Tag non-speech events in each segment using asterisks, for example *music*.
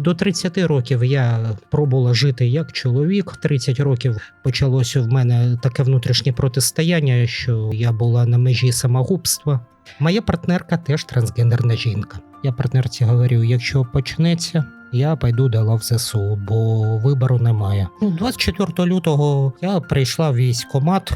До 30 років я пробувала жити як чоловік. В 30 років почалося в мене таке внутрішнє протистояння, що я була на межі самогубства. Моя партнерка теж трансгендерна жінка. Я партнерці говорю: якщо почнеться, я пойду до лав ЗСУ, бо вибору немає. Ну, 24 лютого я прийшла в військкомат.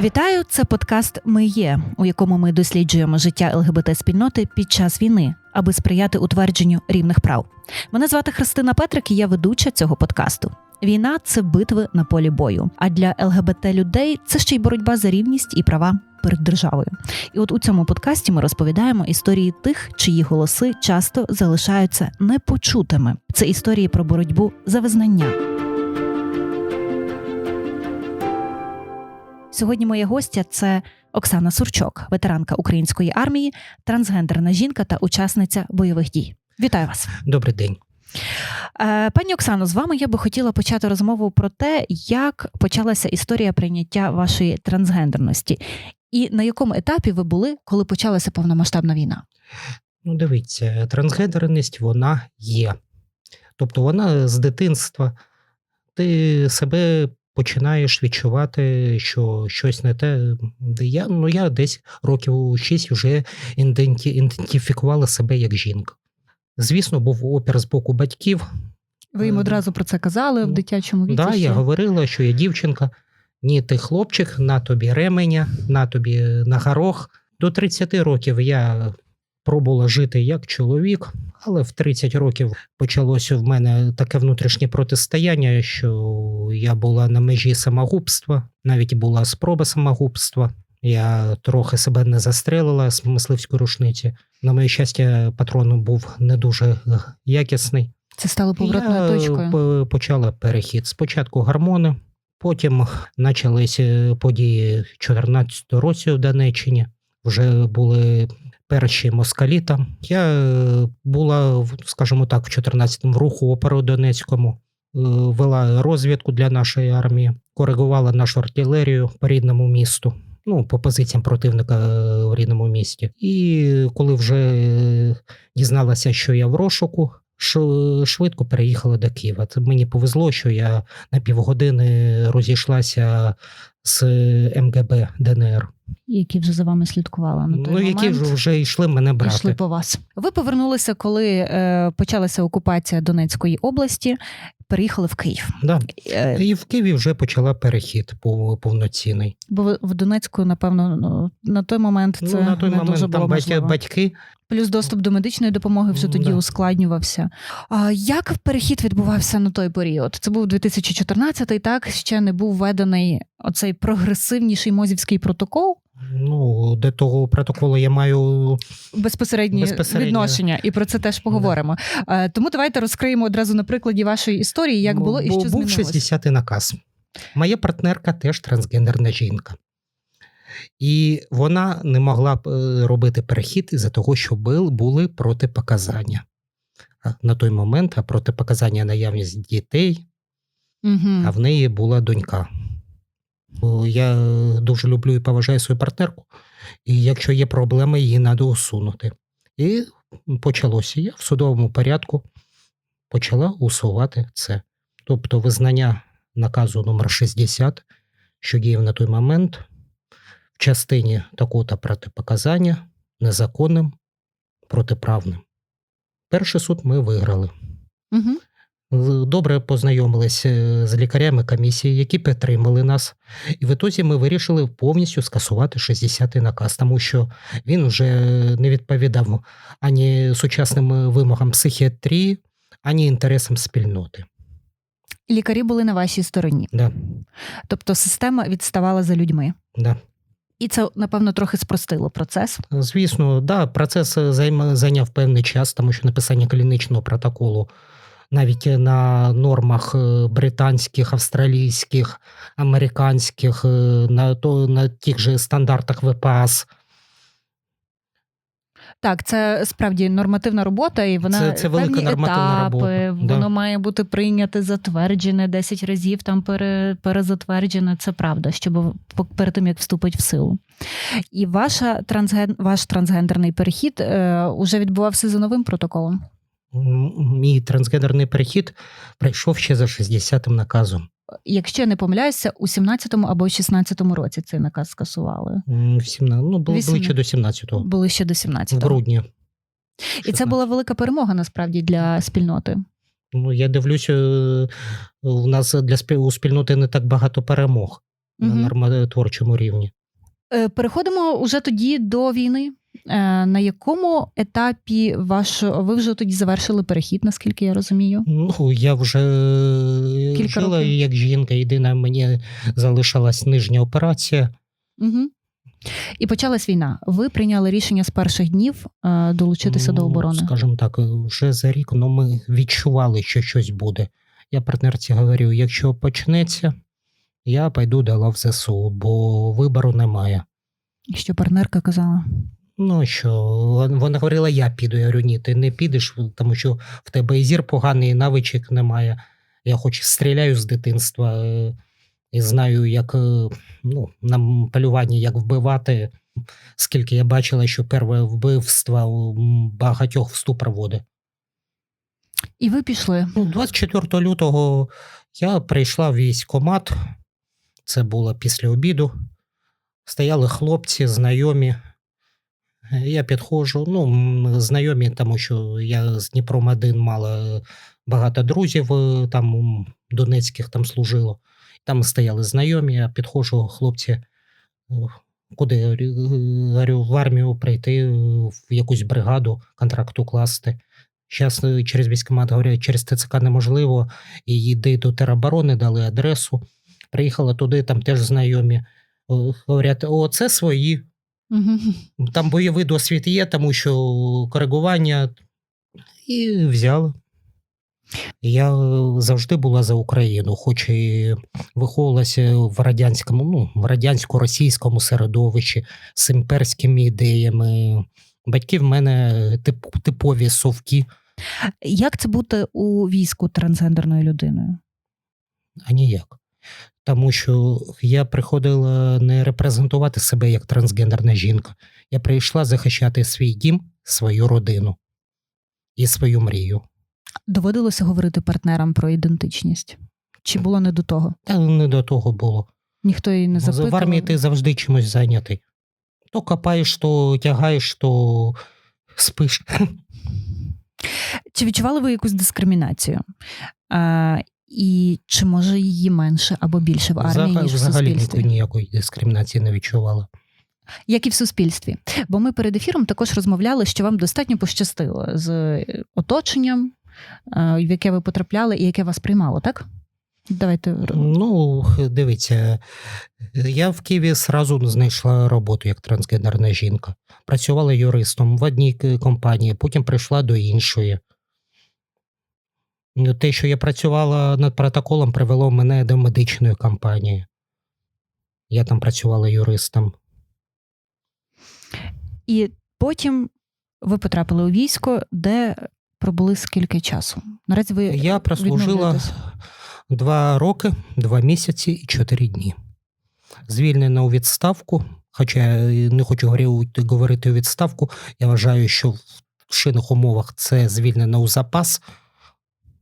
Вітаю! Це подкаст Ми є, у якому ми досліджуємо життя ЛГБТ спільноти під час війни, аби сприяти утвердженню рівних прав. Мене звати Христина Петрик, і я ведуча цього подкасту. Війна це битви на полі бою. А для ЛГБТ людей це ще й боротьба за рівність і права перед державою. І от у цьому подкасті ми розповідаємо історії тих, чиї голоси часто залишаються непочутими. Це історії про боротьбу за визнання. Сьогодні моя гостя це Оксана Сурчок, ветеранка української армії, трансгендерна жінка та учасниця бойових дій. Вітаю вас, Добрий день. Е, пані Оксано. З вами я би хотіла почати розмову про те, як почалася історія прийняття вашої трансгендерності, і на якому етапі ви були, коли почалася повномасштабна війна. Ну, дивіться, трансгендерність вона є. Тобто вона з дитинства. Ти себе починаєш відчувати, що щось не те. Де Я, ну, я десь років 6 вже ідентифікувала себе як жінка. Звісно, був опір з боку батьків. Ви їм Е, одразу про це казали в ну, дитячому віці? Да, я говорила, що я дівчинка. Ні, ти хлопчик, на тобі ременя, на тобі на горох. До 30 років я пробувала жити як чоловік, але в 30 років почалося в мене таке внутрішнє протистояння, що я була на межі самогубства, навіть була спроба самогубства. Я трохи себе не застрелила з мисливської рушниці. На моє щастя, патрон був не дуже якісний. Це стало поворотною Я точкою. почала перехід. Спочатку гормони, потім почалися події 14 році в Донеччині. Вже були перші москалі там. Я е, була, скажімо так, в 14-му в руху опору Донецькому, е, вела розвідку для нашої армії, коригувала нашу артилерію по рідному місту. Ну, по позиціям противника е, в рідному місті. І коли вже дізналася, що я в розшуку, швидко переїхала до Києва. Це мені повезло, що я на півгодини розійшлася з МГБ ДНР. Які вже за вами слідкували на той Ну, які момент. вже, вже йшли мене брати. Пішли по вас. Ви повернулися, коли е, почалася окупація Донецької області, переїхали в Київ. Да. Е, І в Києві вже почала перехід пов- повноцінний. бо в Донецьку, напевно, ну, на той момент це ну, на той не момент дуже було там можливо. батьки Плюс доступ до медичної допомоги вже Ну, тоді да. ускладнювався. А як перехід відбувався на той період? Це був 2014, так ще не був введений оцей прогресивніший мозівський протокол. Ну, до того протоколу я маю безпосередні Безпосередньо. відношення, і про це теж поговоримо. Е, Тому давайте розкриємо одразу на прикладі вашої історії, як Бу- було і що був змінилося. 60-й наказ. Моя партнерка теж трансгендерна жінка. І вона не могла е, робити перехід із-за того, що були протипоказання. На той момент а протипоказання наявність дітей, Угу. а в неї була донька. Я дуже люблю і поважаю свою партнерку, і якщо є проблеми, її треба усунути. І почалося. Я в судовому порядку почала усувати це. Тобто визнання наказу номер 60, що діяв на той момент, в частині такого-то протипоказання незаконним, протиправним. Перший суд ми виграли. Угу. Добре познайомилися з лікарями комісії, які підтримали нас. І в ітозі ми вирішили повністю скасувати 60-й наказ, тому що він вже не відповідав ані сучасним вимогам психіатрії, ані інтересам спільноти. Лікарі були на вашій стороні, Да, тобто система відставала за людьми. да. І це, напевно, трохи спростило процес. Звісно, да, процес займ- зайняв певний час, тому що написання клінічного протоколу навіть на нормах е, британських, австралійських, американських, е, на, то, на тих же стандартах ВПАС. Так, це справді нормативна робота, і вона Це- це велика певні нормативна етапи, робота, да. Має бути прийняте, затверджене 10 разів там пере, перезатверджене. Це правда, щоб перед тим як вступить в силу. І ваша трансген, ваш трансгендерний перехід е, уже відбувався за новим протоколом. Мій трансгендерний перехід прийшов ще за 60-м наказом. Якщо я не помиляюся, у 17-му або 16-му році цей наказ скасували. 17, ну, було Вісім- ближче до 17-го, Були ще до 17-го. грудні. І це була велика перемога насправді для спільноти. Ну, я дивлюся, е, у нас для у спільноти не так багато перемог на Мгм. нормотворчому рівні. Е, Переходимо уже тоді до війни. Е, На якому етапі ваш ви вже тоді завершили перехід, наскільки я розумію? Ну, я вже Кілька жила років. як жінка, єдина мені залишилась нижня операція. Угу. І почалась війна. Ви прийняли рішення з перших днів е, долучитися до Ну, оборони. Скажімо так, вже за рік ну, ми відчували, що щось буде. Я партнерці говорю: якщо почнеться, я пойду до лав ЗСУ, бо вибору немає. Що партнерка казала? Ну що, вона говорила, я піду. Я говорю, ні, ти не підеш, тому що в тебе і зір поганий, і навичок немає. Я хоч стріляю з дитинства е, і знаю, як е, ну, на полюванні, як вбивати. Скільки я бачила, що перше вбивство у багатьох в ступор води. І ви пішли. Ну, 24 лютого я прийшла в військкомат. Це було після обіду. Стояли хлопці, знайомі. Я підходжу. Ну, знайомі, тому що я з Дніпром 1 мала багато друзів е, там донецьких там служило. Там стояли знайомі, я підходжу, хлопці, е, куди говорю, «Е, в армію прийти, в якусь бригаду, контракт укласти. Зараз через військкомат говорять, через ТЦК неможливо. І йди до тероборони, дали адресу. Приїхала туди, там теж знайомі. Говорять, о, це свої. Угу. Там бойовий досвід є, тому що коригування. І взяли. Я завжди була за Україну, хоч і виховувалася в радянському, ну, в радянсько-російському середовищі з імперськими ідеями. Батьки в мене тип, типові совки. Як це бути у війську трансгендерною людиною? а ніяк. Тому що я приходила не репрезентувати себе як трансгендерна жінка. Я прийшла захищати свій дім, свою родину і свою мрію. Доводилося говорити партнерам про ідентичність? Чи було не до того? Та не до того було. Ніхто її не запитував? В армії ти завжди чимось зайнятий. То копаєш, то тягаєш, то спиш. *laughs* Чи відчували ви якусь дискримінацію? А, і чи може її менше або більше в армії, Взага- ніж в Взагалі ніякої дискримінації не відчувала. Як і в суспільстві. Бо ми перед ефіром також розмовляли, що вам достатньо пощастило з е, оточенням, е, в яке ви потрапляли і яке вас приймало, так? Давайте Ну, дивіться, я в Києві зразу знайшла роботу як трансгендерна жінка. Працювала юристом в одній компанії, потім прийшла до іншої. Те, що я працювала над протоколом, привело мене до медичної компанії. Я там працювала юристом. І потім ви потрапили у військо, де пробули скільки часу. Наразі ви Я прослужила два роки, два місяці і чотири дні. Звільнена у відставку, хоча я не хочу говорити у відставку, я вважаю, що в чинних умовах це звільнено у запас,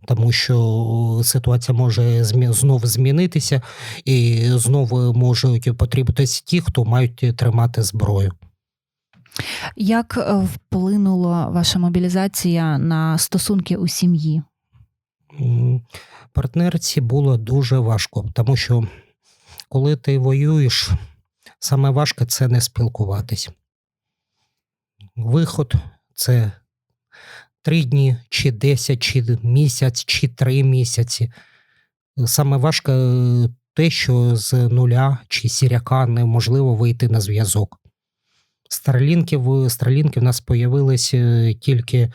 тому що ситуація може знову змінитися, і знову можуть потрібнитися ті, хто мають тримати зброю. Як е, вплинула ваша мобілізація на стосунки у сім'ї? Партнерці було дуже важко, тому що коли ти воюєш, саме важке це не спілкуватись. Виход це три дні, чи 10, чи місяць, чи три місяці. Саме важко е, те, що з нуля чи сіряка неможливо вийти на зв'язок. Старлінків, старлінки в нас появилися тільки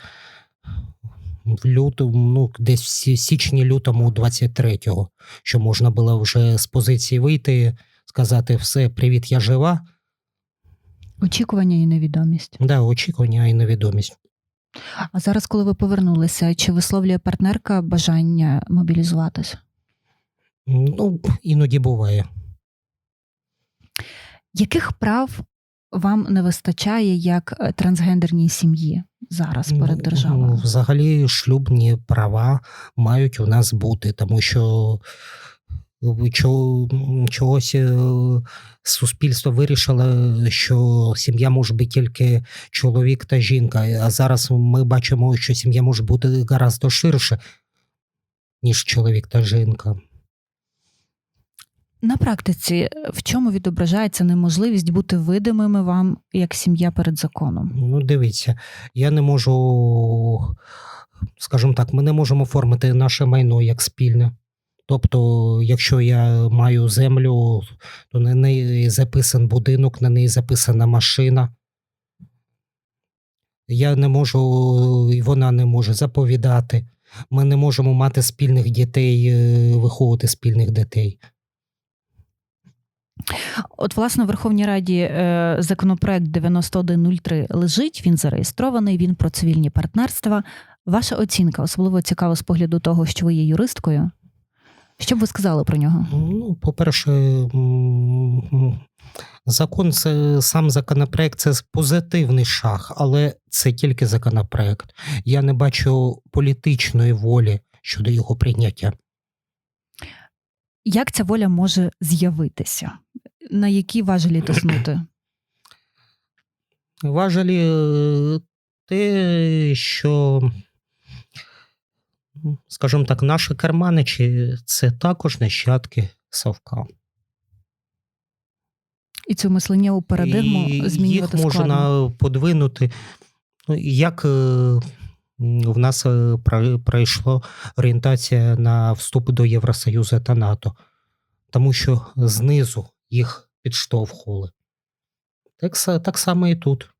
в лютому, ну, десь в січні-лютому 23-го, що можна було вже з позиції вийти, сказати все, привіт, я жива. Очікування і невідомість. Да, очікування і невідомість. А зараз, коли ви повернулися, чи висловлює партнерка бажання мобілізуватися? Ну, іноді буває. Яких прав вам не вистачає як е, трансгендерній сім'ї зараз перед Ну, державою? Взагалі, шлюбні права мають у нас бути, тому що чогось е, суспільство вирішило, що сім'я може бути тільки чоловік та жінка. А зараз ми бачимо, що сім'я може бути гораздо ширше, ніж чоловік та жінка. На практиці е, в чому відображається неможливість бути видимими вам як сім'я перед законом? Ну, дивіться, я не можу, скажімо так, ми не можемо оформити наше майно як спільне. Тобто, якщо я маю землю, то на неї записан будинок, на неї записана машина. Я не можу, і вона не може заповідати. Ми не можемо мати спільних дітей, е, виховувати спільних дітей. От, власне, в Верховній Раді е, законопроект 9103 лежить, він зареєстрований, він про цивільні партнерства. Ваша оцінка особливо цікава з погляду того, що ви є юристкою. Що б ви сказали про нього? Ну, по-перше, закон це сам законопроект це позитивний шаг, але це тільки законопроект. Я не бачу політичної волі щодо його прийняття. Як ця воля може з'явитися? На які важелі тиснути? Важелі е, те, що, скажімо так, наші керманичі це також нащадки Савка. І цю мисленнєву парадигму І змінювати їх складно. можна подвинути. Ну, як е, в нас е, пройшла орієнтація на вступ до Євросоюзу та НАТО, тому що знизу їх підштовхували. Так, так само і тут.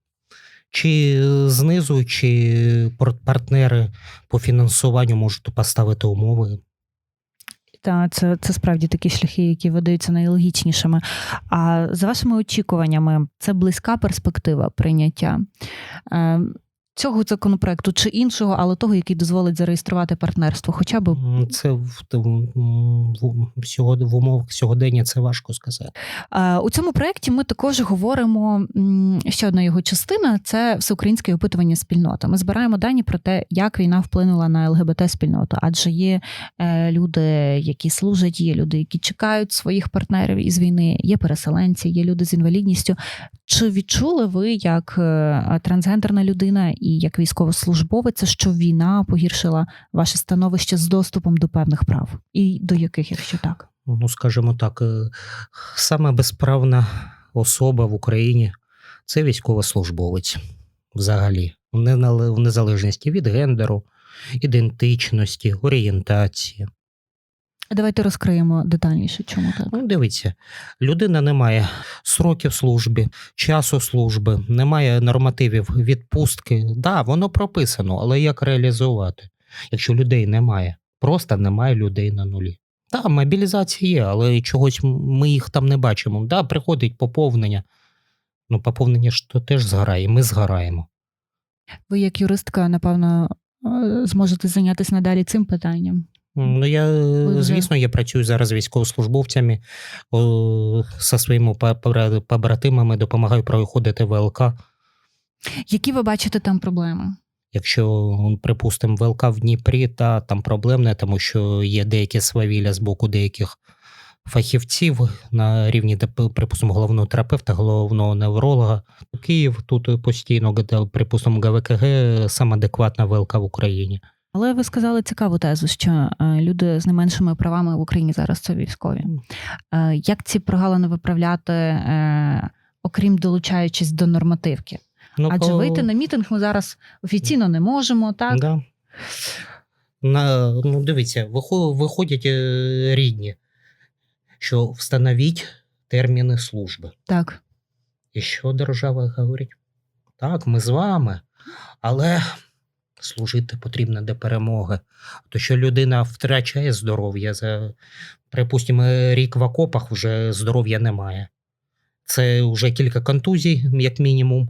Чи знизу, чи партнери по фінансуванню можуть поставити умови. Та це, це справді такі шляхи, які видаються найлогічнішими. А за вашими очікуваннями, це близька перспектива прийняття е, цього законопроекту чи іншого, але того, який дозволить зареєструвати партнерство, хоча б Це в, всього, в умовах сьогодення це важко сказати. Е, У цьому проєкті ми також говоримо ще одна його частина це всеукраїнське опитування спільноти. Ми збираємо дані про те, як війна вплинула на ЛГБТ спільноту, адже є е, люди, які служать, є люди, які чекають своїх партнерів із війни, є переселенці, є люди з інвалідністю. Чи відчули ви як е, трансгендерна людина і як військовослужбовець, що війна погіршила ваше становище з доступом до певних прав? І до яких, якщо так? ну, скажімо так, е, саме безправна особа в Україні це військовослужбовець взагалі, в незалежності від гендеру, ідентичності, орієнтації. Давайте розкриємо детальніше, чому так. Ну, дивіться, людина не має сроків служби, часу служби, немає нормативів відпустки. Да, воно прописано, але як реалізувати, якщо людей немає? Просто немає людей на нулі. Так, мобілізація є, але чогось ми їх там не бачимо. Да, приходить поповнення. Ну, поповнення ж то теж згорає, ми згораємо. Ви, як юристка, напевно, е, зможете зайнятися надалі цим питанням. Ну, я, звісно, я працюю зараз військовослужбовцями, о, зі своїми побратимами, допомагаю проходити ВЛК. Які ви бачите там проблеми? Якщо, припустимо, ВЛК в Дніпрі, та там проблемне, тому що є деякі свавілля з боку деяких фахівців на рівні, припустимо, головного терапевта, головного невролога. Київ тут постійно, припустимо, ГВКГ саме адекватна ВЛК в Україні. Але ви сказали цікаву тезу, що е, люди з не меншими правами в Україні зараз це військові. Е, Як ці прогалини виправляти, е, окрім долучаючись до нормативки? Ну, Адже по- вийти на мітинг ми зараз офіційно не можемо, так? Да. На, ну, дивіться, виходять рідні, що встановіть терміни служби. Так. І що держава говорить? Так, ми з вами, але служити потрібно до перемоги. То що людина втрачає здоров'я за, припустимо, рік в окопах вже здоров'я немає. Це вже кілька контузій, як мінімум.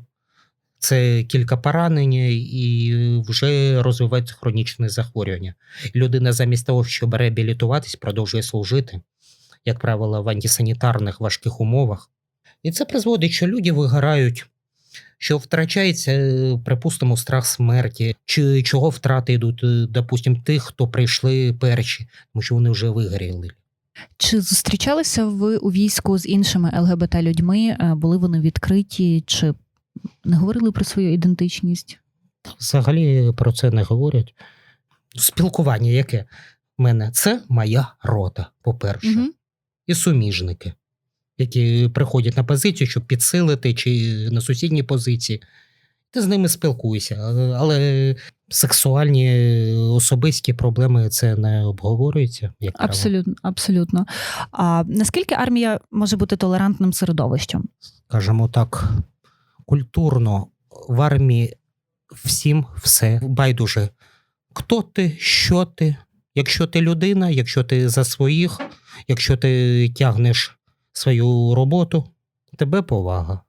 Це кілька поранень і вже розвиваються хронічні захворювання. Людина замість того, щоб реабілітуватись, продовжує служити, як правило, в антисанітарних важких умовах. І це призводить, що люди вигорають, що втрачається, е, припустимо, страх смерті, чи чого втрати йдуть, е, допустимо, тих, хто прийшли перші, тому що вони вже вигоріли. Чи зустрічалися ви у війську з іншими ЛГБТ людьми? Е, Були вони відкриті, чи не говорили про свою ідентичність? Взагалі про це не говорять. Спілкування яке в мене? Це моя рота, по-перше. Мгм. і суміжники, які приходять на позицію, щоб підсилити чи на сусідній позиції. Ти з ними спілкуєшся, але- сексуальні особисті проблеми це не обговорюється. Як. Абсолютно, абсолютно. А наскільки армія може бути толерантним середовищем? Скажімо так, культурно в армії всім все байдуже. Хто ти, що ти? Якщо ти людина, якщо ти за своїх, якщо ти тягнеш свою роботу, тебе повага.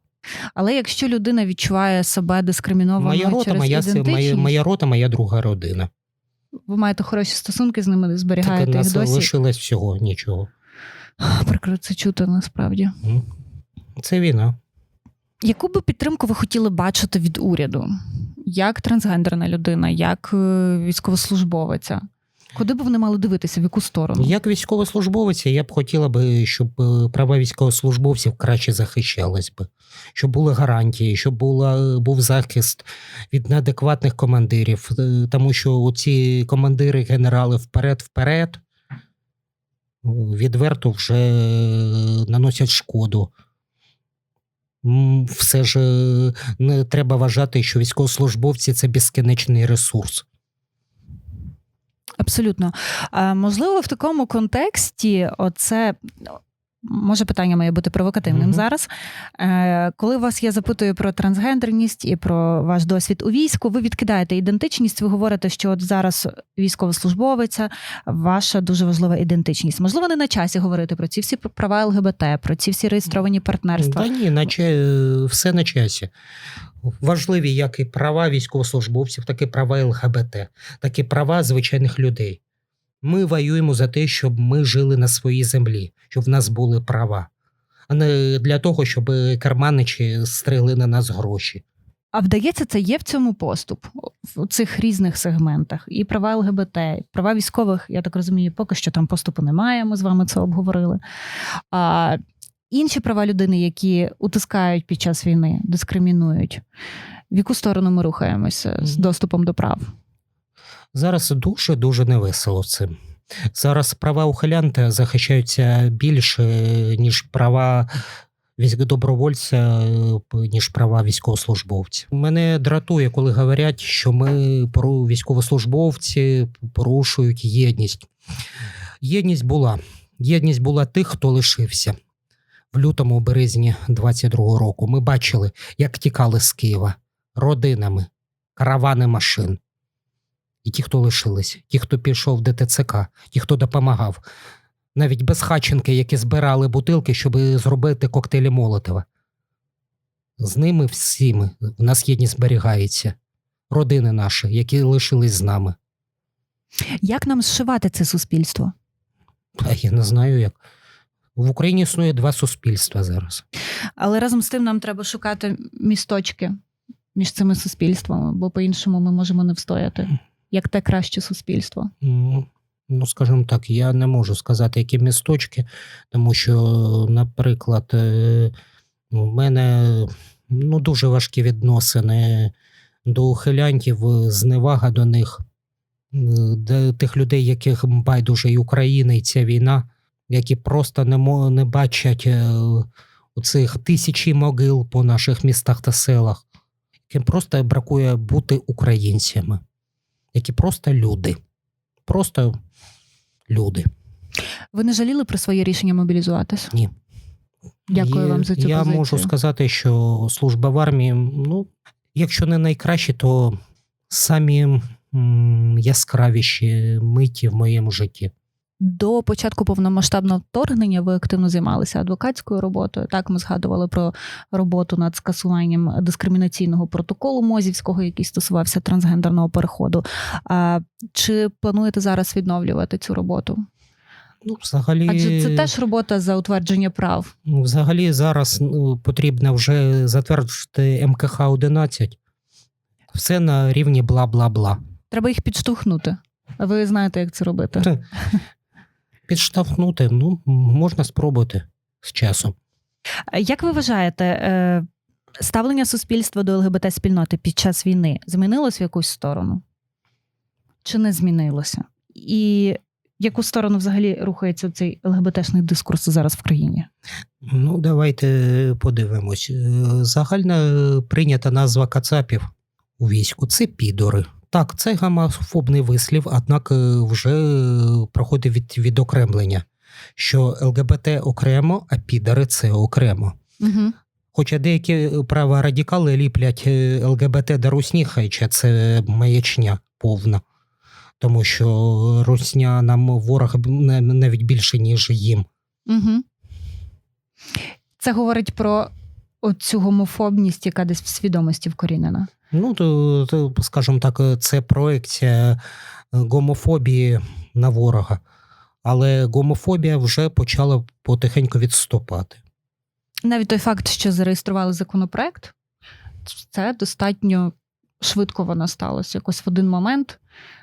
Але якщо людина відчуває себе дискримінованою Моя рота, через моя, ідентичність, моя, моя рота, моя друга родина. ви маєте хороші стосунки з ними, Так зберігаєте їх нас досі. лишилось всього нічого. Прикро це чути насправді. Це війна. Яку би підтримку ви хотіли бачити від уряду? Як трансгендерна людина, як е, військовослужбовиця? Куди б вони мали дивитися, в яку сторону? Як військовослужбовиця, я б хотіла би, щоб е, права військовослужбовців краще захищались би, щоб були гарантії, щоб була, був захист від неадекватних командирів, Е, тому що ці командири, генерали вперед-вперед відверто вже е, наносять шкоду. Все ж е, не треба вважати, що військовослужбовці це безкінечний ресурс. Абсолютно. А, можливо, в такому контексті оце. Може, питання має бути провокативним Мгм. зараз. Е, коли вас я запитую про трансгендерність і про ваш досвід у війську, ви відкидаєте ідентичність, ви говорите, що от зараз військовослужбовиця, ваша дуже важлива ідентичність. Можливо, не на часі говорити про ці всі права ЛГБТ, про ці всі реєстровані партнерства. Та ні, наче е, все на часі. Важливі як і права військовослужбовців, так і права ЛГБТ, так і права звичайних людей. Ми воюємо за те, щоб ми жили на своїй землі, щоб в нас були права, а не для того, щоб карманичі стригли на нас гроші. А вдається, це є в цьому поступ в цих різних сегментах. І права ЛГБТ, і права військових, я так розумію, поки що там поступу немає. Ми з вами це обговорили. А інші права людини, які утискають під час війни, дискримінують. В яку сторону ми рухаємося з доступом до прав? Зараз дуже дуже невесело цим. Зараз права ухилянта захищаються більше, ніж права добровольця, ніж права військовослужбовця. Мене дратує, коли говорять, що ми пору- військовослужбовці порушують єдність. Єдність була. Єдність була тих, хто лишився. В лютому, березні 22-го року ми бачили, як тікали з Києва родинами, каравани машин. І ті, хто лишились, ті, хто пішов в ДТЦК, ті, хто допомагав. Навіть безхатченки, які збирали бутилки, щоб зробити коктейлі Молотова. З ними всіми в нас єдність зберігається. Родини наші, які лишились з нами. Як нам зшивати це суспільство? А я не знаю як. В Україні існує два суспільства зараз. Але разом з тим нам треба шукати місточки між цими суспільствами, бо по-іншому ми можемо не встояти. Як те краще суспільство. Ну, Ну, скажімо так, я не можу сказати, які місточки, тому що, наприклад, е, у мене ну, дуже важкі відносини до ухилянтів, зневага до них, е, до тих людей, яких байдуже і Україна, і ця війна, які просто не, мо- не бачать е, оцих тисячі могил по наших містах та селах, яким просто бракує бути українцями, які просто люди. Просто люди. Ви не жаліли про своє рішення мобілізуватись? Ні. Дякую вам за цю Я позицію. можу сказати, що служба в армії, ну, якщо не найкраще, то самі м, яскравіші миті в моєму житті. До початку повномасштабного вторгнення ви активно займалися адвокатською роботою. Так, ми згадували про роботу над скасуванням дискримінаційного протоколу Мозівського, який стосувався трансгендерного переходу. А чи плануєте зараз відновлювати цю роботу? Ну, взагалі, Адже це теж робота за утвердження прав. ну, взагалі зараз ну, потрібно вже затверджувати МКХ 11. Все на рівні бла-бла-бла. Треба їх підштовхнути. Ви знаєте, як це робити. Підштовхнути, ну, можна спробувати з часом. Як ви вважаєте, е, ставлення суспільства до ЛГБТ спільноти під час війни змінилось в якусь сторону? Чи не змінилося? І в яку сторону взагалі рухається цей ЛГБТшний дискурс зараз в країні? Ну, давайте подивимось. Е, Загальна прийнята назва кацапів у війську це підори. Так, це гомофобний вислів, однак е, вже проходить від відокремлення, що ЛГБТ окремо, а підори це окремо. Угу. Хоча деякі праворадикали ліплять е, ЛГБТ до русні, хоча це маячня повна. Тому що русня нам ворог навіть більше, ніж їм. Угу. Це говорить про оцю гомофобність, яка десь в свідомості вкорінена. Ну, то, то, скажімо так, це проекція е, гомофобії на ворога. Але гомофобія вже почала потихеньку відступати. Навіть той факт, що зареєстрували законопроект, це достатньо швидко воно сталося. Якось в один момент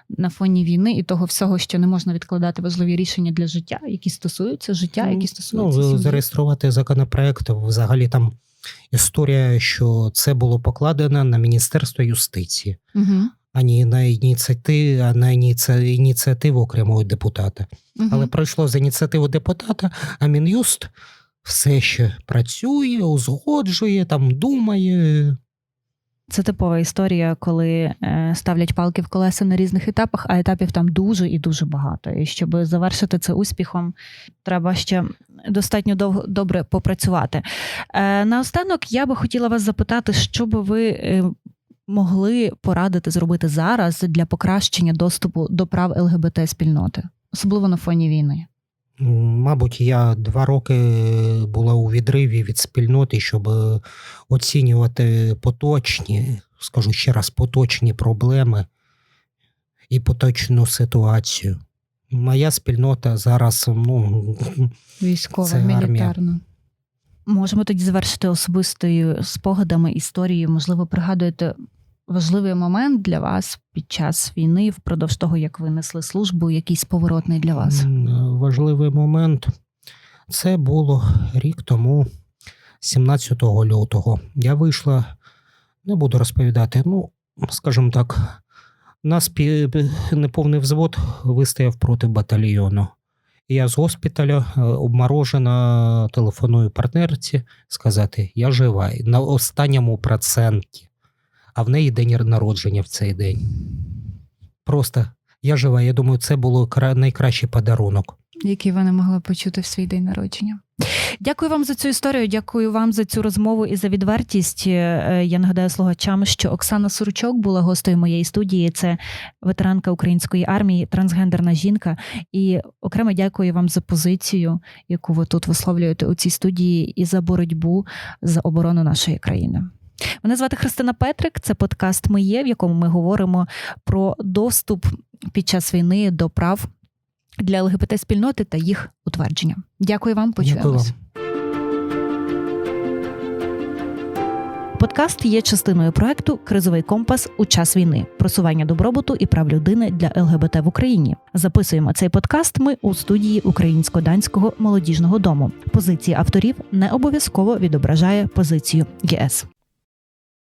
на фоні війни і того всього, що не можна відкладати важливі рішення для життя, які стосуються життя, які стосуються ну, сім'ї. зареєструвати законопроект. Взагалі там історія, що це було покладено на Міністерство юстиції, Угу. а не на ініціативу, а на ініці- ініціативу окремого депутата. Угу. Але пройшло з ініціативу депутата, а Мін'юст все ще працює, узгоджує, там думає. Це типова історія, коли е, ставлять палки в колеса на різних етапах, а етапів там дуже і дуже багато. І щоб завершити це успіхом, треба ще достатньо довго добре попрацювати. Е, наостанок я би хотіла вас запитати, що би ви е, могли порадити зробити зараз для покращення доступу до прав ЛГБТ спільноти, особливо на фоні війни. М, Мабуть, я два роки була у відриві від спільноти, щоб е, оцінювати поточні, скажу ще раз, поточні проблеми і поточну ситуацію. Моя спільнота зараз, ну, Військова, Це мілітарна. Можемо тоді завершити особистою спогадами історією. Можливо, пригадуєте важливий момент для вас під час війни, впродовж того, як ви несли службу, якийсь поворотний для вас. Важливий момент. Це було рік тому, 17 лютого. Я вийшла, не буду розповідати, ну, скажімо так, нас неповний взвод вистояв проти батальйону. Я з госпіталя е, обморожена, телефоную партнерці сказати: я жива на останньому проценті, а в неї день народження в цей день. Просто я жива. Я думаю, це було кра- найкращий подарунок. Який ви не могли почути в свій день народження. Дякую вам за цю історію. Дякую вам за цю розмову і за відвертість. Е, Я нагадаю слухачам, що Оксана Сурчок була гостею моєї студії. Це ветеранка української армії, трансгендерна жінка. І окремо дякую вам за позицію, яку ви тут висловлюєте у цій студії, і за боротьбу за оборону нашої країни. Мене звати Христина Петрик. Це подкаст Ми є, в якому ми говоримо про доступ під час війни до прав для ЛГБТ спільноти та їх утвердження. Дякую вам. Почуємось. Подкаст є частиною проекту Кризовий компас у час війни, просування добробуту і прав людини для ЛГБТ в Україні. Записуємо цей подкаст. Ми у студії Українсько-данського молодіжного дому. Позиції авторів не обов'язково відображає позицію ЄС.